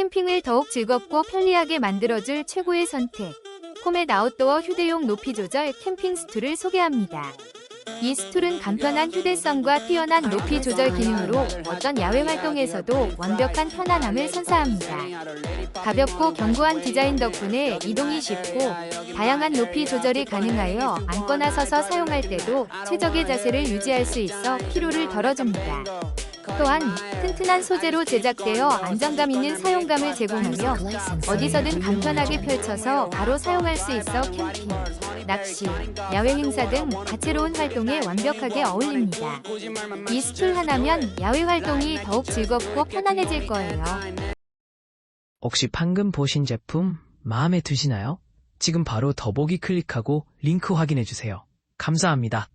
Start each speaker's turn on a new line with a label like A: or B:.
A: 캠핑을 더욱 즐겁고 편리하게 만들어줄 최고의 선택. 코멧 아웃도어 휴대용 높이 조절 캠핑 스툴을 소개합니다. 이 스툴은 간편한 휴대성과 뛰어난 높이 조절 기능으로 어떤 야외 활동에서도 완벽한 편안함을 선사합니다. 가볍고 견고한 디자인 덕분에 이동이 쉽고 다양한 높이 조절이 가능하여 앉거나 서서 사용할 때도 최적의 자세를 유지할 수 있어 피로를 덜어줍니다. 또한 튼튼한 소재로 제작되어 안정감 있는 사용감을 제공하며 어디서든 간편하게 펼쳐서 바로 사용할 수 있어 캠핑, 낚시, 야외 행사 등 다채로운 활동에 완벽하게 어울립니다. 이 스툴 하나면 야외 활동이 더욱 즐겁고 편안해질 거예요.
B: 혹시 방금 보신 제품 마음에 드시나요? 지금 바로 더보기 클릭하고 링크 확인해주세요. 감사합니다.